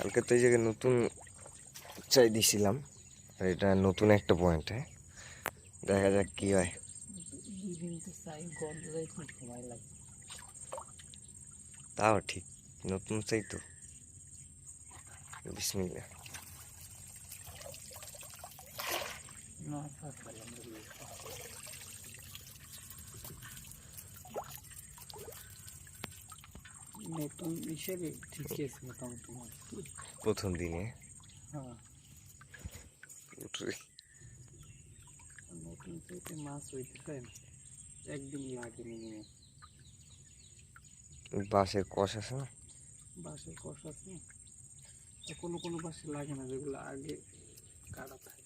কালকে তো এই জায়গায় নতুন চাই দিছিলাম এটা নতুন একটা পয়েন্ট হ্যাঁ দেখা যাক কি হয়। তাও ঠিক, নতুন চাই তো। বিসমিল্লা নতুন হিসেবে ঠিকই আছে মোটামুটি প্রথম দিনে? হ্যাঁ। নতুন চাইতে মাছ হইতে চায় না একদিন লাগে মিনিমাম বাঁশের কষ আছে না? বাঁশের কষ আছে। আর কোনো কোনো বাঁশে লাগে না যেগুলো আগে কাটা থাকে।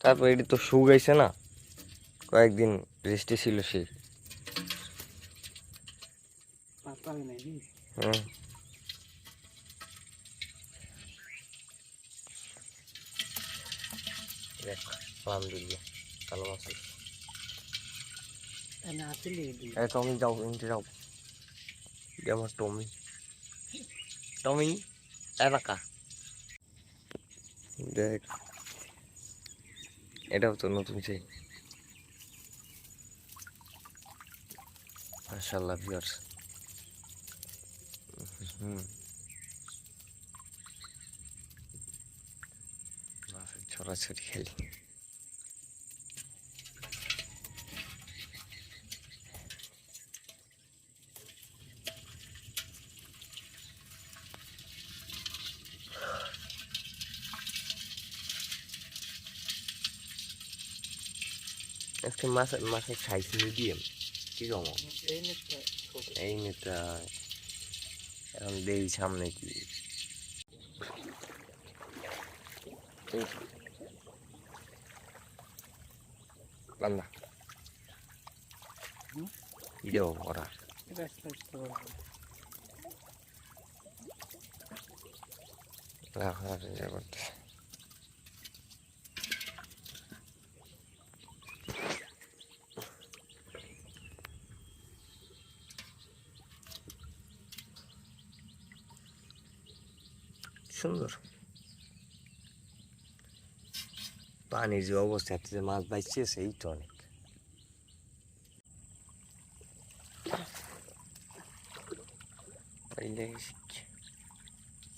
তারপর এটি তো শুকাইছে না। কয়েকদিন রেস্টে ছিল সেই এই টমি যাও ইন্টে যাও আমার টমি টমি এলাকা দেখ এটাও তো নতুন চাই মাশাল্লাহ ভিউয়ার্স হুম ছড়াছড়ি খালি আজকে মাছের মাছের সাইজ মিডিয়াম কি কম এই নেটটা ছোট এই নেতা এখন দেই সামনে কি এই তো। বান্দা হুম? ইদেও ওরা এটা সাইজ তো বড় হবে। রাখার ইয়ে করতে সুন্দর পানির যে অবস্থা যে মাছ বাইছে সেই তো অনেক পাইলে শিখে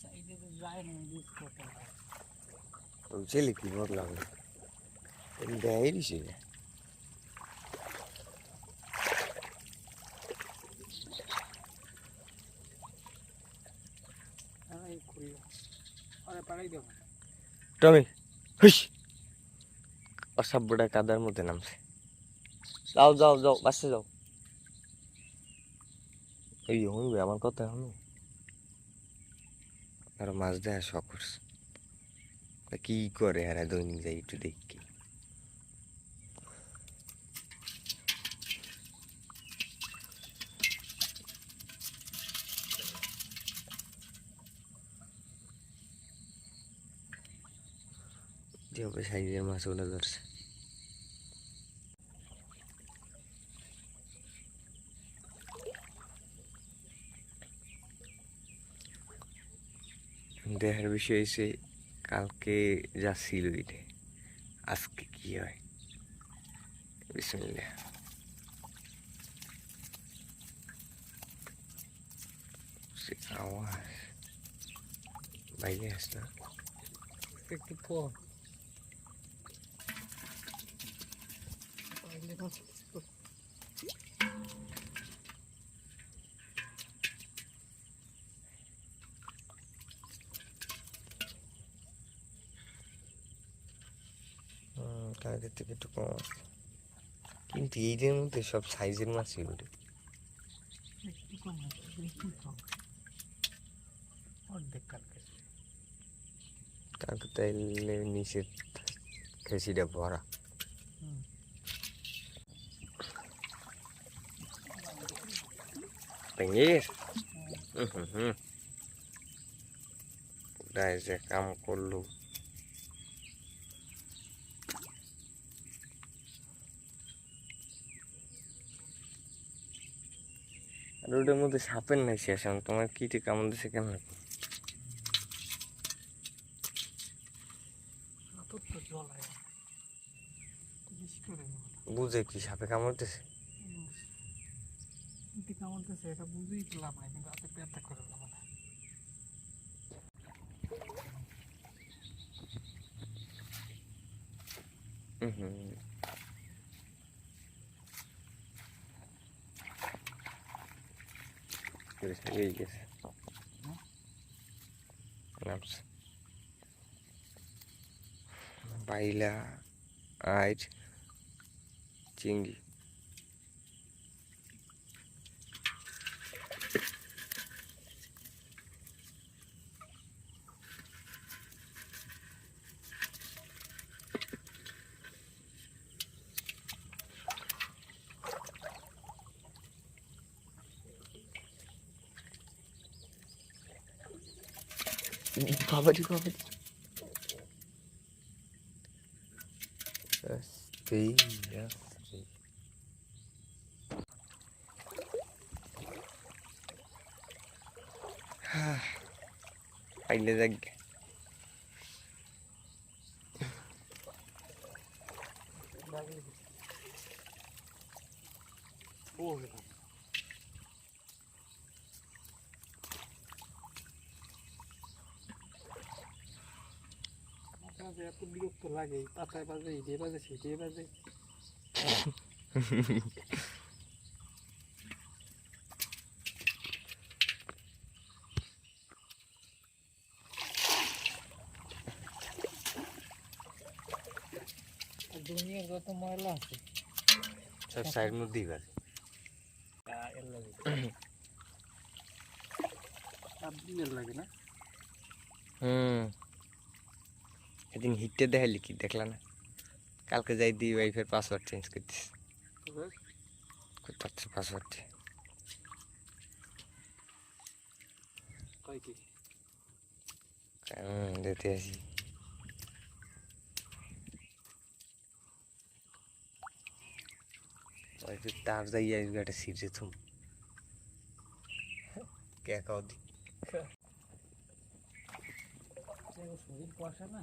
সাইডে তো যায় না ইউজ করতে হয় ছেলে কি বললাম দেয় দিছে হ্যাঁ এই খুললো আরে পাড়াই দেবো টমি হুস অসভ্যটা কাদার মধ্যে নামছে। যাও যাও যাও বাসে যাও। এই হইবে আমার কথা শুনো। আর মাছ দেয় শখ করছে। কি করে আর দৈনিক যাই একটু দেখি। যেভাবে সাইজের মাছগুলো ধরছে। দেখার বিষয় হয়েছে কালকে যা ছিল এটা। আজকে কি হয়? বিসমিল্লাহ। সে আওয়াজ বাইরে আস না। একটু পর পাইলে মাছ হুম, কালকের থেকে একটু কম। আছে কিন্তু মধ্যে সব সাইজের মাছই ওঠে কালকে তাইলে নিচের খেসিটা ভরা। ডিঙির কোথায় যে কাম করলু আর ওটার মধ্যে সাপের নাই শেষ তোমার কিটে কামড় দিছে কেন বুঝে কি সাপে কামড় দিছে কিন্তু কামড়তেছে এটা বুঝেই তো লাভ কিন্তু হাতে ব্যথা করে লাভ না এই গেছে বাইলা, আইজ, চিংড়ি। കവര് കവര് അതിൻ്റെ തగ్గ Oh, লাগে এই পাতায় বাজে এই বাজে সেই বাজে আর দুনিয়ার যত ময়লা আছে সব সাইড মধ্যেই বাজে তা এর লাগে চাপ দিনের লাগে না হুম এদিন হিটে দেখালি কি? দেখলা না? কালকে যাই দি ওয়াইফের পাসওয়ার্ড চেঞ্জ করতেছি তবে কোথাচ্ছে পাসওয়ার্ড দিতে আসি। ওয়াইফের তার যাই আসবে একটা সিটে থুম। কে কাউ দি শরীর কুয়াশা না?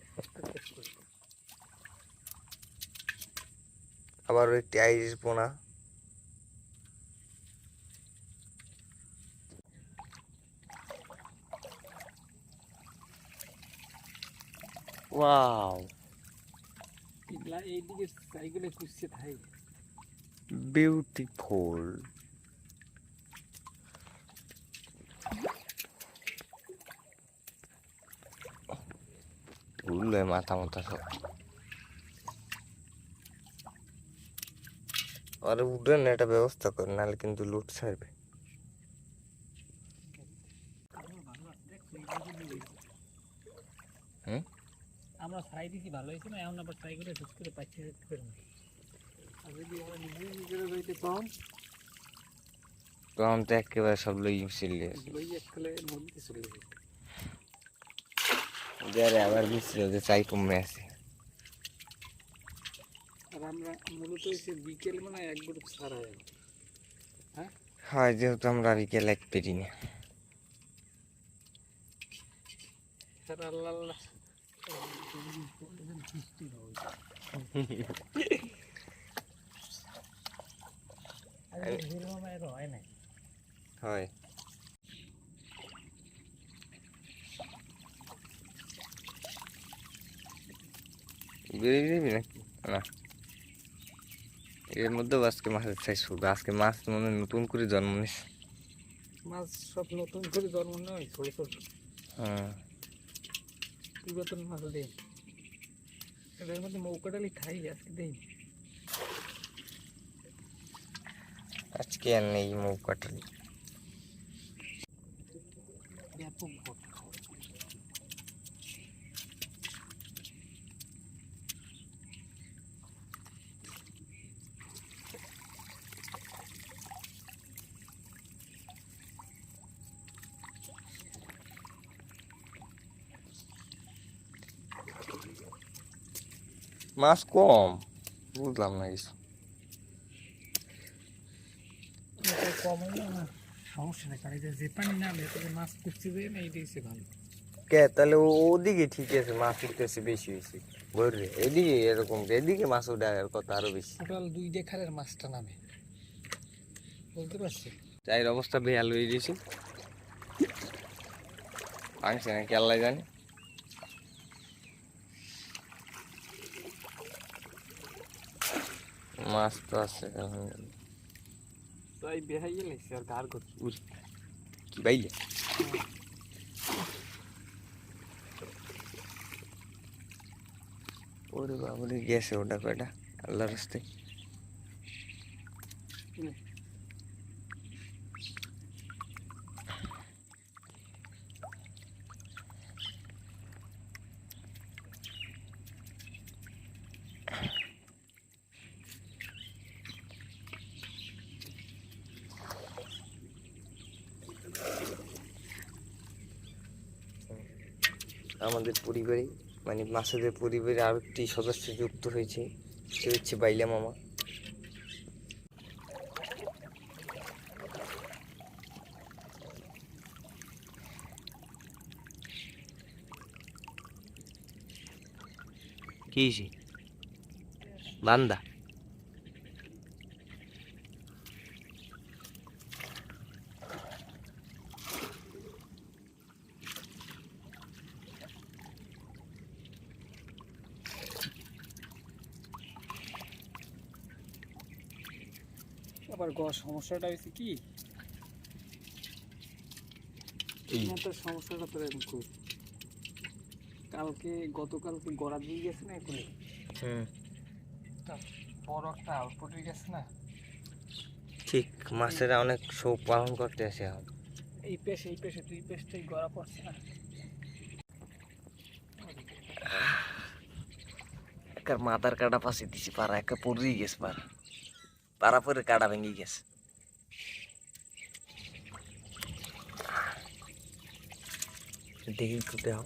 আবারও একটি আইরিশ পোনা ওয়াও। এইদিকে সাইকেলে কুচছে থাই বিউটিফুল উঠলে মাথা মাথা সব। আরে উঠেন একটা ব্যবস্থা কর নাহলে কিন্তু লুট ছাড়বে। হুম? আমরা সাই দিছি ভালো হয়েছে না? এখন আবার ট্রাই করে শেষ করে পাচ্ছি করে আর যদি আমরা নিজে নিজেরা যাইতে পাম তো আমি তো একেবারে সব লই লই চলে যাবে যারে আবার মিশিয়ে যে চাই কমে আছে। আর আমরা মূলত এসে বিকেল মানে এক গ্রুপ সারা যাবে। হয়? যেহেতু আমরা বিকেল এক পেরি না। বৃষ্টি হয়। বেরিয়ে যাবি নাকি না এর মধ্যেও আজকে মাছের চাই শুধু আজকে মাছ মনে নতুন করে জন্ম নিছে। মাছ সব নতুন করে জন্ম নেয় ছোট ছোট। হ্যাঁ। পুরাতন মাছ দেই এদের মধ্যে মৌকাটালি খাই আজকে দেই আজকে আর নেই মুখ কাটালি ব্যাপক ভোট মাছ কম বুঝলাম না কিছু এটা কম হইল না সমস্যা নেই কারণ এই যে যে পানি নামে এতে যে মাছ পুষতে দেয় না এইটাই হচ্ছে ভালো কে তাহলে ওদিকে ঠিক আছে মাছ উঠতেছে বেশি হয়েছে এদিকে এরকম এদিকে মাছ উঠার কথা আরও বেশি টোটাল দুই দেখারের মাছটা নামে বলতে পারছি চায়ের অবস্থা বেহাল হয়ে গেছে ভাঙছে না জানি মাছ তো আছে তাই বেহাই গেলেছে আর গার করছি। কি বাইলে? ওরে বাবরে গেছে ওটা কয়টা? আল্লাহ রাস্তায়। আমাদের পরিবারে মানে মাসুদের পরিবারে আরও একটি সদস্য যুক্ত হয়েছে, সে হচ্ছে বাইলা মামা। কি বান্দা? আবার গ সমস্যাটা হয়েছে কি? সমস্যাটা তো এরকম খুব কালকে গতকালকে গড়া দিয়ে গেছে না হুম বড় একটা আউটপুট হয়ে গেছে না? ঠিক মাছেরা অনেক শোক পালন করতে আসে এখন। এই পেশে এই পেশে দুই পেশটাই গড়া পড়ছে না? মাথার কাটা পাশে দিছি পাড়া একটা পড়েই গেছে পাড়া। পাড়া পরে কাটা ভেঙে গেছে। দেখি একটু দেহ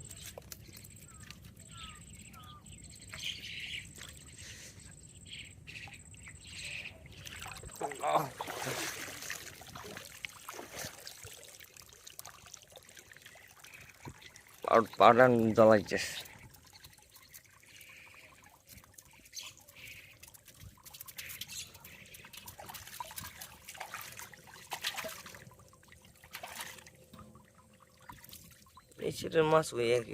পাউডার otro más subir.